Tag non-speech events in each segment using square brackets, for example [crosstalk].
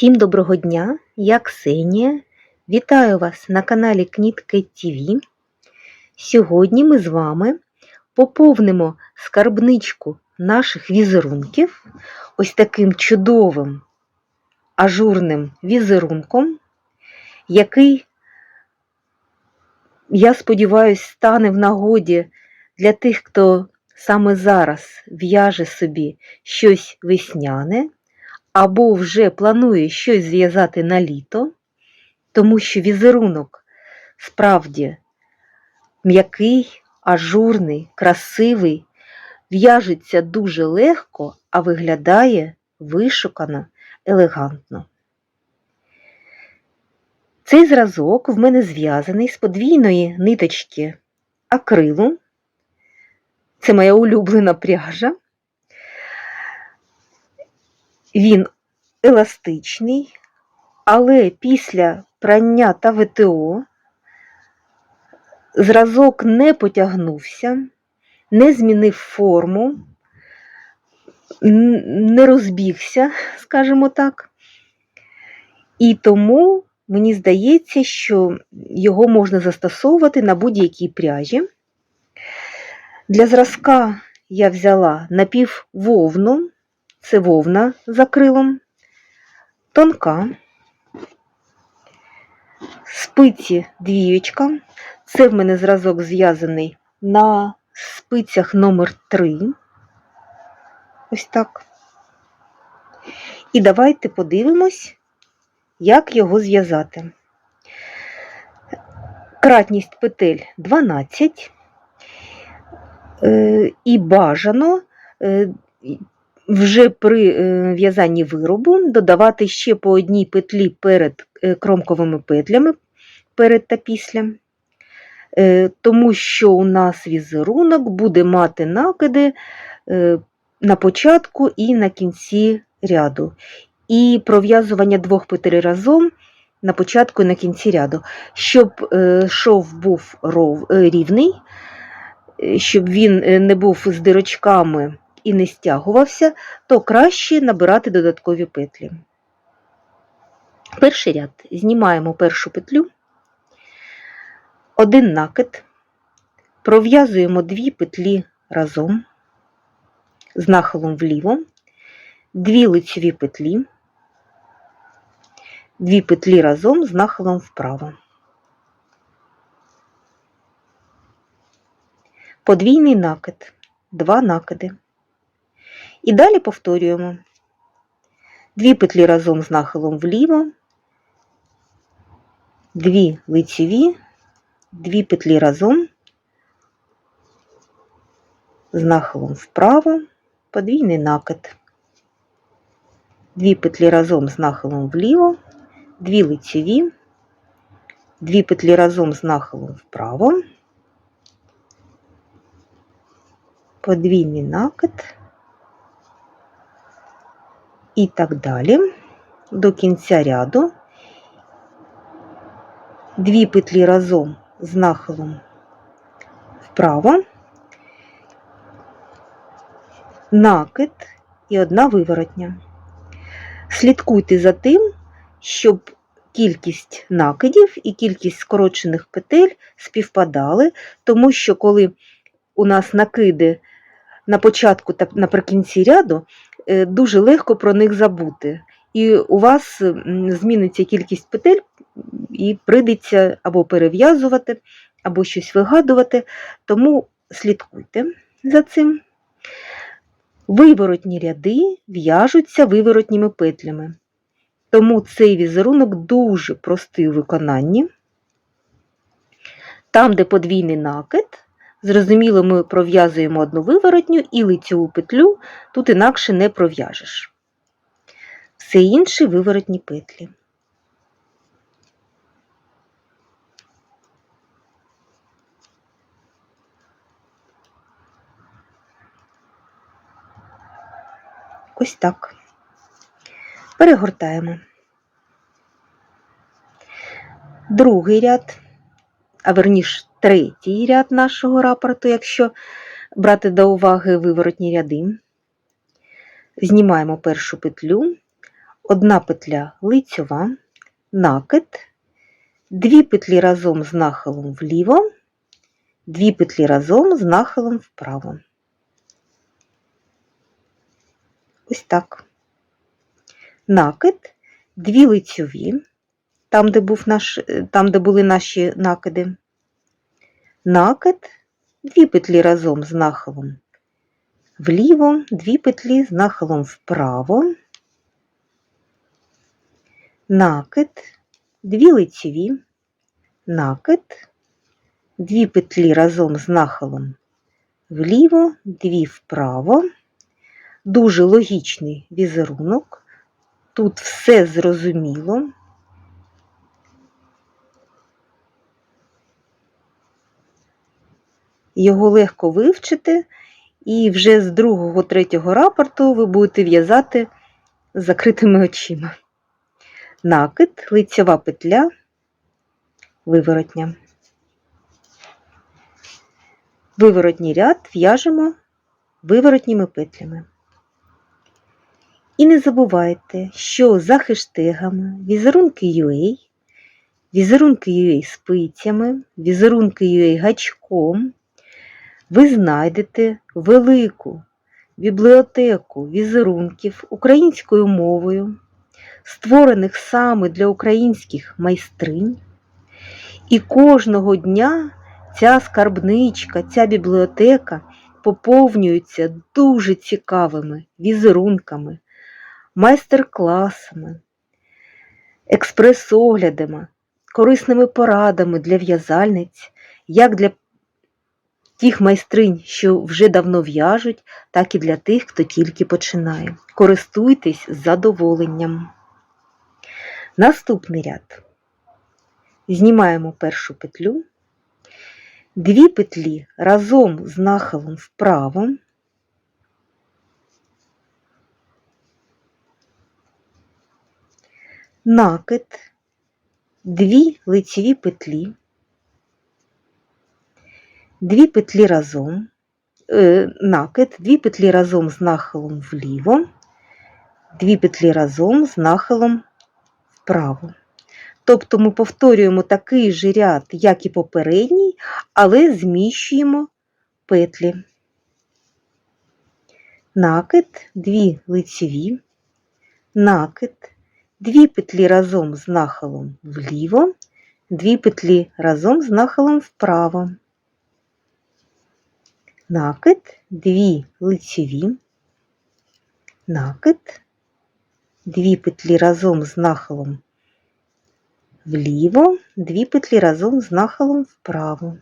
Всім доброго дня, я Ксенія. Вітаю вас на каналі Кнітки ТВ. Сьогодні ми з вами поповнимо скарбничку наших візерунків ось таким чудовим ажурним візерунком, який, я сподіваюся, стане в нагоді для тих, хто саме зараз в'яже собі щось весняне або вже планує щось зв'язати на літо, тому що візерунок справді м'який, ажурний, красивий, в'яжеться дуже легко, а виглядає вишукано, елегантно. Цей зразок в мене зв'язаний з подвійної ниточки акрилу. Це моя улюблена пряжа. Він еластичний, але після прання та ВТО зразок не потягнувся, не змінив форму, не розбігся, скажімо так. І тому мені здається, що його можна застосовувати на будь-якій пряжі. Для зразка я взяла напіввовну, це вовна за крилом, тонка, спиці двієчка. Це в мене зразок зв'язаний на спицях номер 3 Ось так. І давайте подивимось, як його зв'язати. Кратність петель 12. Е, і бажано е, вже при е, в'язанні виробу додавати ще по одній петлі перед кромковими петлями перед та після, тому що у нас візерунок буде мати накиди на початку і на кінці ряду. І пров'язування двох петель разом на початку і на кінці ряду, щоб шов був рівний щоб він е, не був з дирочками і не стягувався, то краще набирати додаткові петлі. Перший ряд знімаємо першу петлю, один накид, пров'язуємо дві петлі разом з нахилом вліво, дві лицеві петлі, дві петлі разом з нахилом вправо. подвійний накид, два накиди. І далі повторюємо. Дві петлі разом з нахилом вліво, дві лицеві, дві петлі разом з нахилом вправо, подвійний накид, дві петлі разом з нахилом вліво, дві лицеві, дві петлі разом з нахилом вправо. подвійний накид і так далі. До кінця ряду, дві петлі разом з нахилом вправо, накид і одна виворотня. Слідкуйте за тим, щоб кількість накидів і кількість скорочених петель співпадали, тому що коли у нас накиди на початку та наприкінці ряду, дуже легко про них забути. І у вас зміниться кількість петель, і прийдеться або перев'язувати, або щось вигадувати, тому слідкуйте за цим. Виворотні ряди в'яжуться виворотніми петлями. Тому цей візерунок дуже простий у виконанні. Там, де подвійний накид, Зрозуміло, ми пров'язуємо одну виворотню і лицеву петлю тут інакше не пров'яжеш. Все інші виворотні петлі. Ось так. Перегортаємо. Другий ряд, а верніш третій ряд нашого рапорту, якщо брати до уваги виворотні ряди. Знімаємо першу петлю, одна петля лицьова, накид, дві петлі разом з нахилом вліво, дві петлі разом з нахилом вправо. Ось так. Накид, дві лицьові, там, де, був наш, е, там, де були наші накиди. Накид, дві петлі разом з нахилом вліво, дві петлі з нахилом вправо, накид, дві лицеві, накид, дві петлі разом з нахилом вліво, дві вправо. Дуже логічний візерунок. Тут все зрозуміло. Його легко вивчити, і вже з другого, третього рапорту ви будете в'язати з закритими очима. Накид, лицьова петля, виворотня. Виворотній ряд в'яжемо виворотніми петлями. І не забувайте, що за хештегами візерунки UA, візерунки UA спицями, візерунки UA гачком ви знайдете велику бібліотеку візерунків українською мовою, створених саме для українських майстринь. І кожного дня ця скарбничка, ця бібліотека поповнюється дуже цікавими візерунками, майстер-класами, експрес-оглядами, корисними порадами для в'язальниць, як для тих майстринь, що вже давно в'яжуть, так і для тих, хто тільки починає. Користуйтесь з задоволенням. Наступний ряд. Знімаємо першу петлю, дві петлі разом з нахилом вправо, накид, дві лицеві петлі, дві петлі разом, е, накид, дві петлі разом з нахилом вліво, дві петлі разом з нахилом вправо. Тобто ми повторюємо такий же ряд, як і попередній, але зміщуємо петлі. Накид, дві лицеві, накид, дві петлі разом з нахилом вліво, дві петлі разом з нахилом вправо накид, дві лицеві, накид, дві петлі разом з нахилом вліво, дві петлі разом з нахилом вправо.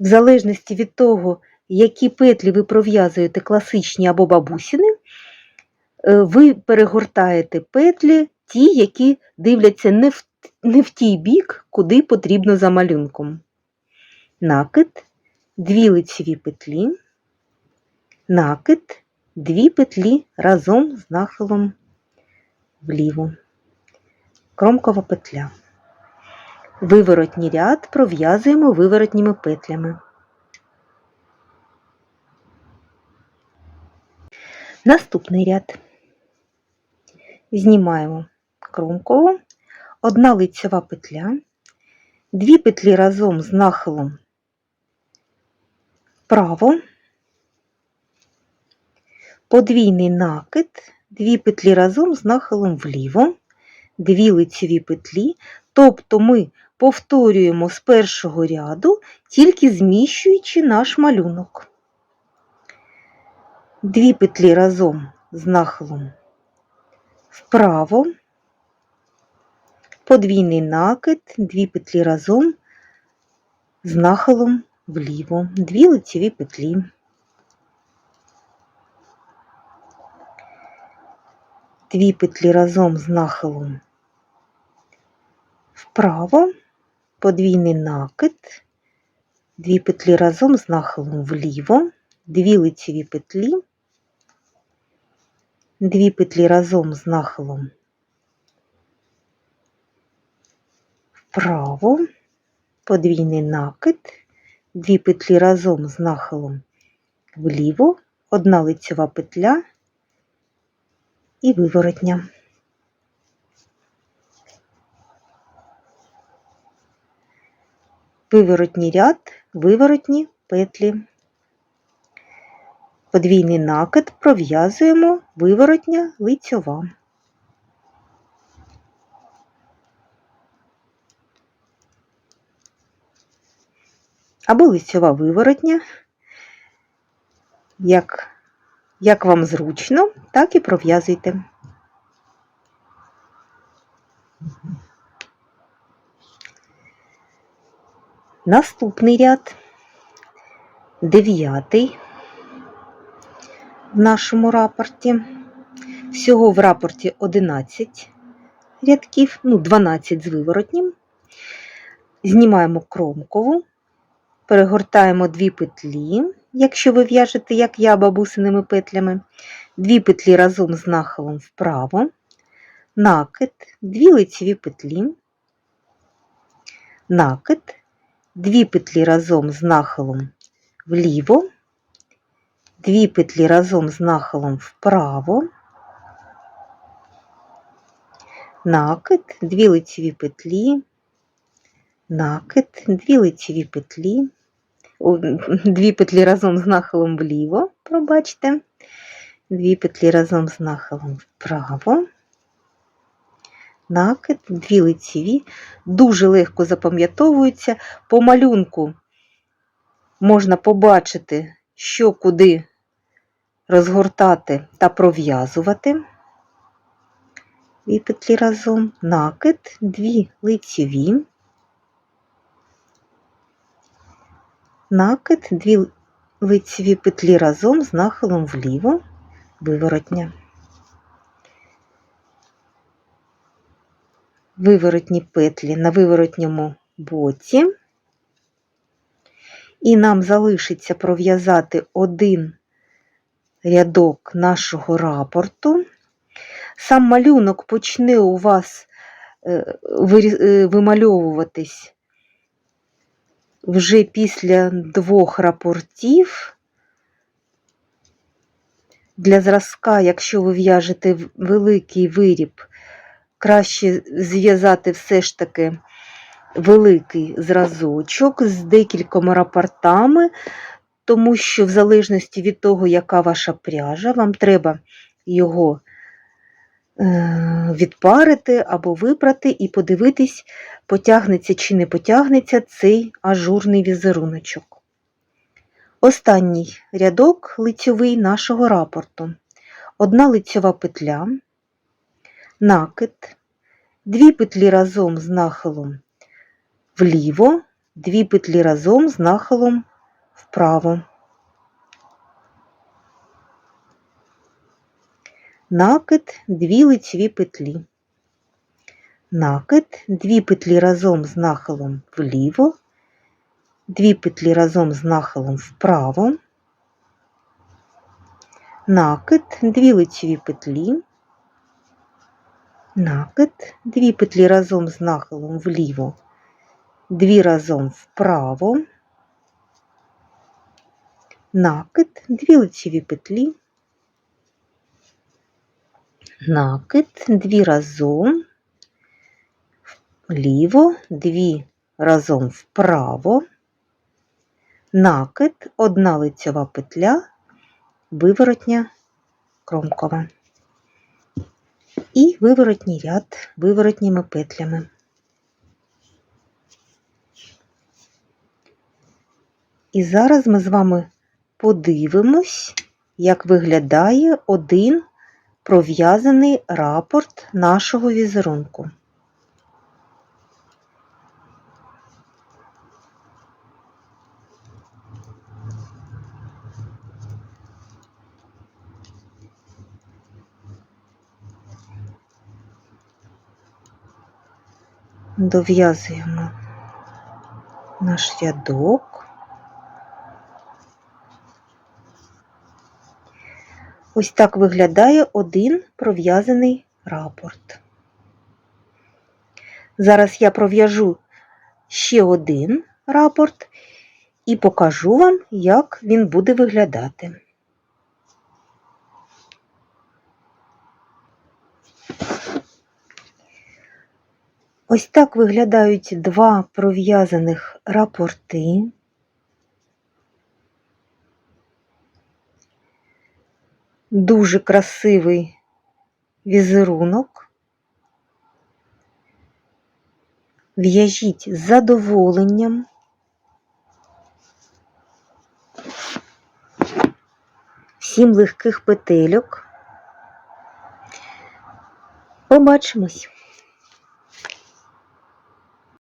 В залежності від того, які петлі ви пров'язуєте класичні або бабусіни, е, ви перегортаєте петлі, ті, які дивляться не в, не в тій бік, куди потрібно за малюнком накид, дві лицеві петлі, накид, дві петлі разом з нахилом вліво, кромкова петля. Виворотній ряд пров'язуємо виворотніми петлями. Наступний ряд. Знімаємо кромкову, одна лицева петля, дві петлі разом з нахилом вправо, подвійний накид, дві петлі разом з нахилом вліво, дві лицеві петлі, тобто ми повторюємо з першого ряду, тільки зміщуючи наш малюнок. Дві петлі разом з нахилом вправо, подвійний накид, дві петлі разом з нахилом вліво, дві лицеві петлі. Дві петлі разом з нахилом вправо, подвійний накид, дві петлі разом з нахилом вліво, дві лицеві петлі, дві петлі разом з нахилом вправо, подвійний накид, дві петлі разом з нахилом вліво, одна лицьова петля, і виворотня. Виворотній ряд, виворотні петлі. Подвійний накид пров'язуємо виворотня лицьова. Або лицьова виворотня, як, як вам зручно, так і пров'язуйте. Наступний ряд, дев'ятий в нашому рапорті. Всього в рапорті 11 рядків, ну, 12 з виворотнім. Знімаємо кромкову, перегортаємо дві петлі, якщо ви в'яжете, як я, бабусиними петлями, дві петлі разом з нахилом вправо, накид, дві лицеві петлі, накид, дві петлі разом з нахилом вліво, дві петлі разом з нахилом вправо, накид, дві лицеві петлі, накид, дві лицеві петлі, [laughs] дві петлі разом з нахилом вліво, пробачте, дві петлі разом з нахилом вправо, накид, дві лицеві, дуже легко запам'ятовуються. По малюнку можна побачити, що куди розгортати та пров'язувати. Дві петлі разом, накид, дві лицеві, накид, дві лицеві петлі разом з нахилом вліво, виворотня. Виворотні петлі на виворотньому боці. І нам залишиться пров'язати один рядок нашого рапорту. Сам малюнок почне у вас е, вимальовуватись вже після двох рапортів. Для зразка, якщо ви в'яжете великий виріб, краще зв'язати все ж таки великий зразочок з декількома рапортами, тому що в залежності від того, яка ваша пряжа, вам треба його відпарити або випрати і подивитись, потягнеться чи не потягнеться цей ажурний візеруночок. Останній рядок лицьовий нашого рапорту. Одна лицьова петля, накид, дві петлі разом з нахилом вліво, дві петлі разом з нахилом вправо. Накид, дві лицеві петлі. Накид, дві петлі разом з нахилом вліво, дві петлі разом з нахилом вправо. Накид, дві лицеві петлі. Накид, дві петлі разом з нахилом вліво, дві разом вправо, накид, дві лицеві петлі, накид, дві разом вліво, дві разом вправо, накид, одна лицьова петля, виворотня кромкова. І виворотній ряд виворотніми петлями. І зараз ми з вами подивимось, як виглядає один пров'язаний рапорт нашого візерунку. Дов'язуємо наш рядок. Ось так виглядає один пров'язаний рапорт. Зараз я пров'яжу ще один рапорт і покажу вам, як він буде виглядати. Ось так виглядають два пров'язаних рапорти. Дуже красивий візерунок. В'яжіть з задоволенням. Сім легких петельок. Побачимось!